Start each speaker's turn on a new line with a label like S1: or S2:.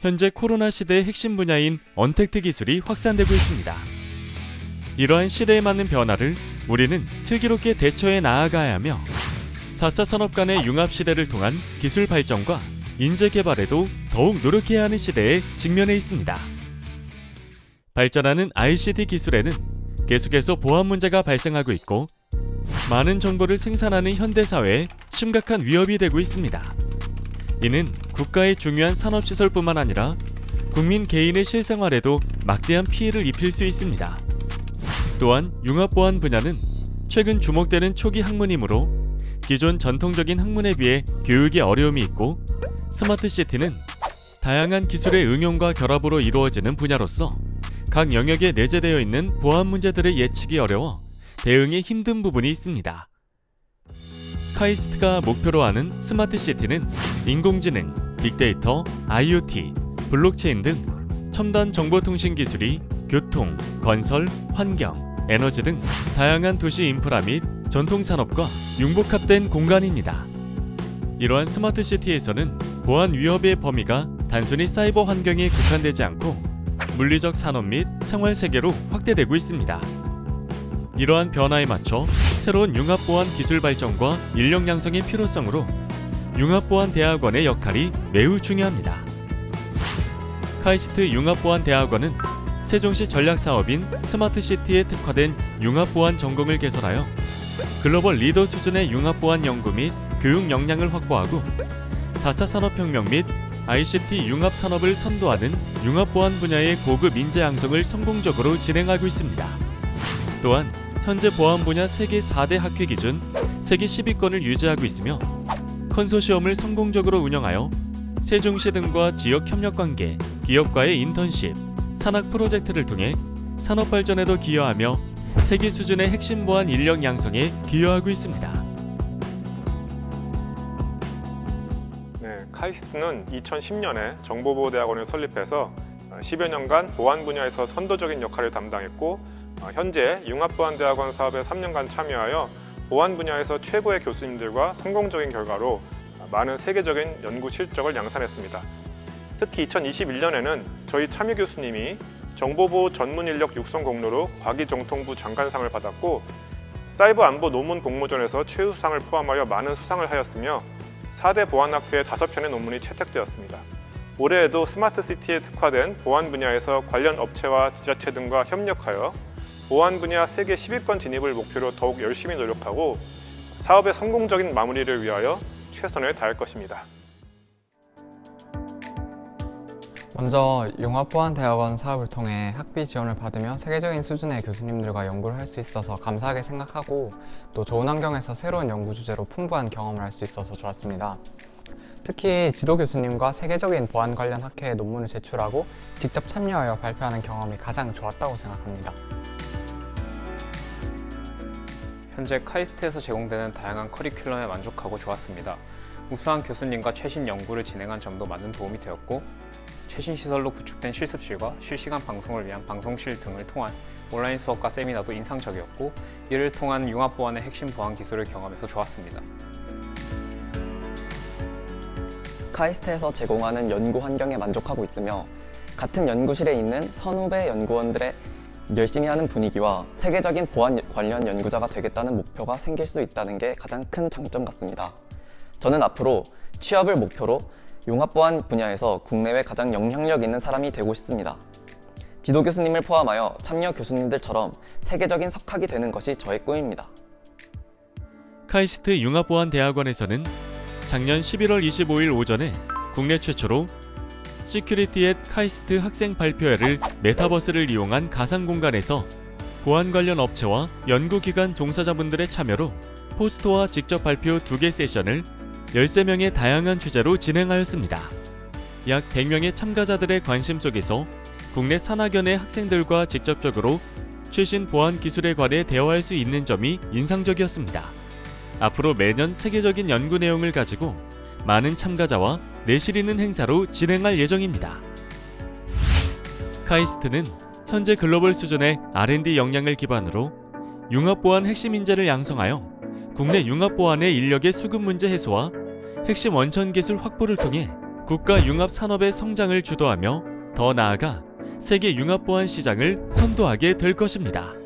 S1: 현재 코로나 시대의 핵심 분야인 언택트 기술이 확산되고 있습니다. 이러한 시대에 맞는 변화를 우리는 슬기롭게 대처해 나아가야 하며 4차 산업 간의 융합 시대를 통한 기술 발전과 인재 개발에도 더욱 노력해야 하는 시대에 직면해 있습니다. 발전하는 ICT 기술에는 계속해서 보안 문제가 발생하고 있고 많은 정보를 생산하는 현대 사회에 심각한 위협이 되고 있습니다. 이는 국가의 중요한 산업 시설뿐만 아니라 국민 개인의 실생활에도 막대한 피해를 입힐 수 있습니다. 또한 융합 보안 분야는 최근 주목되는 초기 학문이므로 기존 전통적인 학문에 비해 교육에 어려움이 있고 스마트 시티는 다양한 기술의 응용과 결합으로 이루어지는 분야로서 각 영역에 내재되어 있는 보안 문제들을 예측이 어려워 대응이 힘든 부분이 있습니다. 카이스트가 목표로 하는 스마트 시티는 인공지능, 빅데이터, IoT, 블록체인 등 첨단 정보통신 기술이 교통, 건설, 환경, 에너지 등 다양한 도시 인프라 및 전통 산업과 융복합된 공간입니다. 이러한 스마트 시티에서는 보안 위협의 범위가 단순히 사이버 환경에 국한되지 않고 물리적 산업 및 생활 세계로 확대되고 있습니다. 이러한 변화에 맞춰 새로운 융합 보안 기술 발전과 인력 양성의 필요성으로 융합 보안 대학원의 역할이 매우 중요합니다. 카이스트 융합 보안 대학원은 세종시 전략 사업인 스마트 시티에 특화된 융합 보안 전공을 개설하여 글로벌 리더 수준의 융합 보안 연구 및 교육 역량을 확보하고 4차 산업혁명 및 ICT 융합 산업을 선도하는 융합 보안 분야의 고급 인재 양성을 성공적으로 진행하고 있습니다. 또한 현재 보안 분야 세계 4대 학회 기준 세계 10위권을 유지하고 있으며 컨소시엄을 성공적으로 운영하여 세종시 등과 지역 협력 관계, 기업과의 인턴십, 산학 프로젝트를 통해 산업 발전에도 기여하며 세계 수준의 핵심 보안 인력 양성에 기여하고 있습니다.
S2: 네, 카이스트는 2010년에 정보보호대학원을 설립해서 10여 년간 보안 분야에서 선도적인 역할을 담당했고 어, 현재 융합보안대학원 사업에 3년간 참여하여 보안 분야에서 최고의 교수님들과 성공적인 결과로 많은 세계적인 연구 실적을 양산했습니다. 특히 2021년에는 저희 참여 교수님이 정보보호 전문 인력 육성 공로로 과기정통부 장관상을 받았고 사이버 안보 논문 공모전에서 최우수상을 포함하여 많은 수상을 하였으며 4대 보안학회의 5편의 논문이 채택되었습니다. 올해에도 스마트 시티에 특화된 보안 분야에서 관련 업체와 지자체 등과 협력하여 보안 분야 세계 10위권 진입을 목표로 더욱 열심히 노력하고 사업의 성공적인 마무리를 위하여 최선을 다할 것입니다.
S3: 먼저 융합보안대학원 사업을 통해 학비 지원을 받으며 세계적인 수준의 교수님들과 연구를 할 수 있어서 감사하게 생각하고 또 좋은 환경에서 새로운 연구 주제로 풍부한 경험을 할 수 있어서 좋았습니다. 특히 지도 교수님과 세계적인 보안 관련 학회에 논문을 제출하고 직접 참여하여 발표하는 경험이 가장 좋았다고 생각합니다.
S4: 현재 카이스트에서 제공되는 다양한 커리큘럼에 만족하고 좋았습니다. 우수한 교수님과 최신 연구를 진행한 점도 많은 도움이 되었고 최신 시설로 구축된 실습실과 실시간 방송을 위한 방송실 등을 통한 온라인 수업과 세미나도 인상적이었고 이를 통한 융합 보안의 핵심 보안 기술을 경험해서 좋았습니다.
S5: 카이스트에서 제공하는 연구 환경에 만족하고 있으며 같은 연구실에 있는 선후배 연구원들의 열심히 하는 분위기와 세계적인 보안 관련 연구자가 되겠다는 목표가 생길 수 있다는 게 가장 큰 장점 같습니다. 저는 앞으로 취업을 목표로 융합보안 분야에서 국내외 가장 영향력 있는 사람이 되고 싶습니다. 지도 교수님을 포함하여 참여 교수님들처럼 세계적인 석학이 되는 것이 저의 꿈입니다.
S1: 카이스트 융합보안대학원에서는 작년 11월 25일 오전에 국내 최초로 시큐리티 앳 카이스트 학생 발표회를 메타버스를 이용한 가상 공간에서 보안 관련 업체와 연구기관 종사자분들의 참여로 포스터와 직접 발표 2개 세션을 13명의 다양한 주제로 진행하였습니다. 약 100명의 참가자들의 관심 속에서 국내 산학연의 학생들과 직접적으로 최신 보안 기술에 관해 대화할 수 있는 점이 인상적이었습니다. 앞으로 매년 세계적인 연구 내용을 가지고 많은 참가자와 내실 있는 행사로 진행할 예정입니다. 카이스트는 현재 글로벌 수준의 R&D 역량을 기반으로 융합 보안 핵심 인재를 양성하여 국내 융합 보안의 인력의 수급 문제 해소와 핵심 원천 기술 확보를 통해 국가 융합 산업의 성장을 주도하며 더 나아가 세계 융합 보안 시장을 선도하게 될 것입니다.